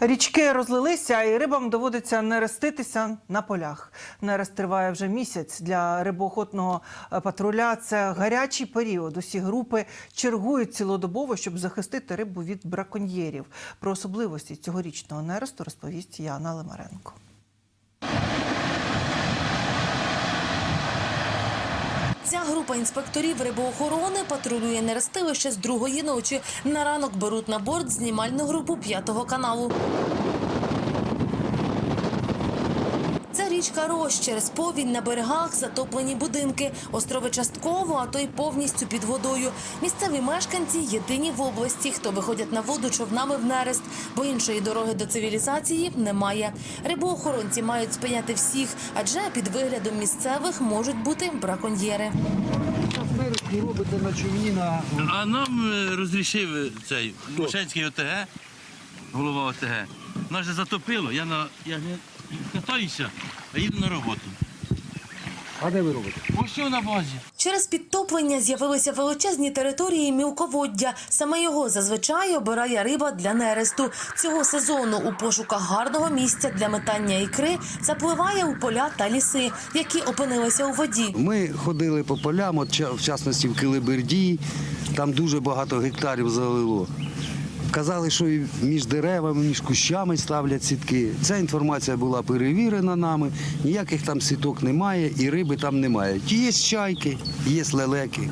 Річки розлилися, і рибам доводиться нереститися на полях. Нерест триває вже місяць. Для рибоохотного е, патруля це гарячий період. Усі групи чергують цілодобово, щоб захистити рибу від браконьєрів. Про особливості цьогорічного нересту розповість Яна Лимаренко. Ця група інспекторів рибоохорони патрулює нерестилище з другої ночі. На ранок беруть на борт знімальну групу п'ятого каналу. Це річка Рощ. Через повінь на берегах затоплені будинки. Острови частково, а то й повністю під водою. Місцеві мешканці єдині в області, хто виходять на воду човнами в нерест, бо іншої дороги до цивілізації немає. Рибоохоронці мають спиняти всіх, адже під виглядом місцевих можуть бути браконьєри. Виручки робите на човні на А нам е, розрішив е, цей Мошенський ОТГ, голова ОТГ. Нас же затопило, я на я не катаюся, а їду на роботу. а де ви робите? Ось на базі. Через підтоплення з'явилися величезні території мілководдя. Саме його зазвичай обирає риба для нересту. Цього сезону у пошуках гарного місця для метання ікри запливає у поля та ліси, які опинилися у воді. Ми ходили по полям, от ча- в частності в Килиберді, там дуже багато гектарів залило. Казали, що і між деревами, між кущами ставлять сітки. Ця інформація була перевірена нами, ніяких там сіток немає і риби там немає. Є чайки, є лелеки,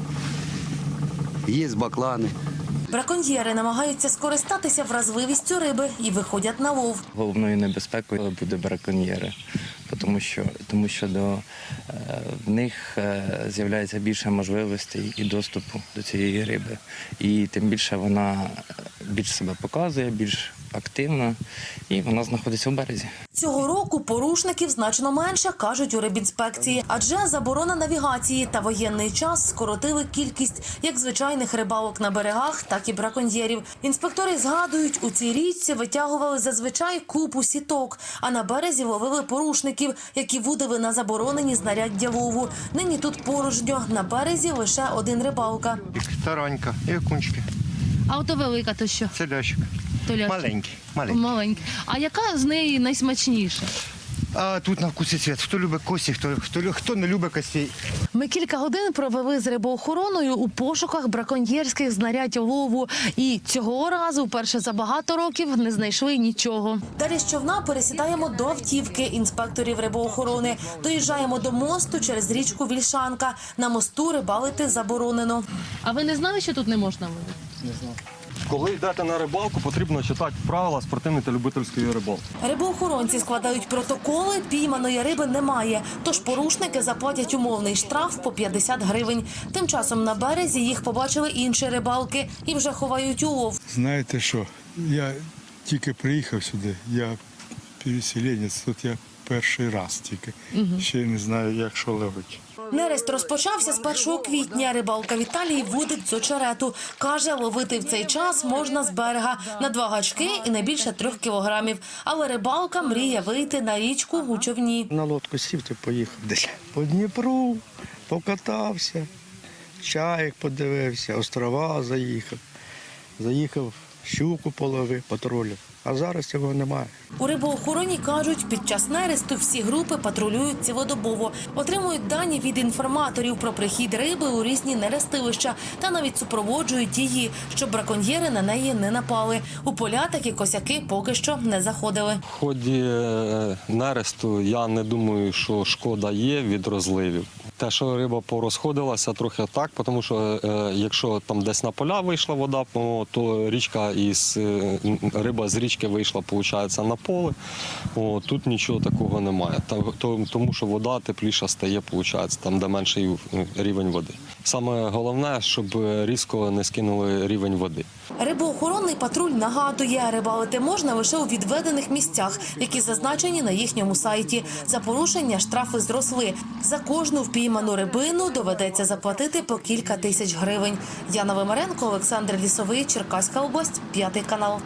є баклани. Браконьєри намагаються скористатися вразливістю риби і виходять на лов. Головною небезпекою буде браконьєри, тому що, тому що до, е, в них е, з'являється більше можливостей і доступу до цієї риби. І тим більше вона більш себе показує, більш активна, і вона знаходиться в березі. Цього року порушників значно менше, кажуть у рибінспекції, адже заборона навігації та воєнний час скоротили кількість як звичайних рибалок на берегах, так і браконьєрів. Інспектори згадують, у цій річці витягували зазвичай купу сіток, а на березі ловили порушників, які вудили на заборонені знаряддя лову. Нині тут порожньо, на березі лише один рибалка. І таранька, і окунчики. А ото велика, то що? Це лящик. То Маленький, маленький. Маленька. А яка з неї найсмачніша? А тут на вкус і цвіт. Хто любить кості, хто, хто, хто не любить костей. Ми кілька годин провели з рибоохороною у пошуках браконьєрських знарядь лову. І цього разу, вперше за багато років, не знайшли нічого. Далі з човна пересідаємо до автівки інспекторів рибоохорони. Доїжджаємо до мосту через річку Вільшанка. На мосту рибалити заборонено. А ви не знали, що тут не можна ловити? Коли йдете на рибалку, потрібно читати правила спортивної та любительської рибалки. Рибоохоронці складають протоколи, пійманої риби немає. Тож порушники заплатять умовний штраф по 50 гривень. Тим часом на березі їх побачили інші рибалки і вже ховають улов. Знаєте що? Я тільки приїхав сюди, я переселенець, тут я перший раз тільки. Ще не знаю, як що ловить. Нерест розпочався з 1 квітня. Рибалка Віталій водить з очерету. Каже, ловити в цей час можна з берега на два гачки і не більше трьох кілограмів. Але рибалка мріє вийти на річку у човні. На лодку сів, ти поїхав десь по Дніпру, покатався, чаєк подивився, острова заїхав. Заїхав, щуку половив, патрулів. А зараз цього немає. У рибоохороні кажуть, під час нересту всі групи патрулюють цілодобово, отримують дані від інформаторів про прихід риби у різні нерестилища та навіть супроводжують її, щоб браконьєри на неї не напали. У поля такі косяки поки що не заходили. В ході е, нересту я не думаю, що шкода є від розливів. Те, що риба порозходилася, трохи так, тому що е, якщо там десь на поля вийшла вода, то річка е, риба з річки вийшла, виходить, на поле. О, тут нічого такого немає. Тому що вода тепліша стає, виходить, там, де менший е, рівень води. Саме головне, щоб різко не скинули рівень води. Рибоохоронний патруль нагадує, рибалити можна лише у відведених місцях, які зазначені на їхньому сайті. За порушення штрафи зросли. За кожну впійману рибину доведеться заплатити по кілька тисяч гривень. Яна Вимаренко, Олександр Лісовий, Черкаська область, п'ятий канал.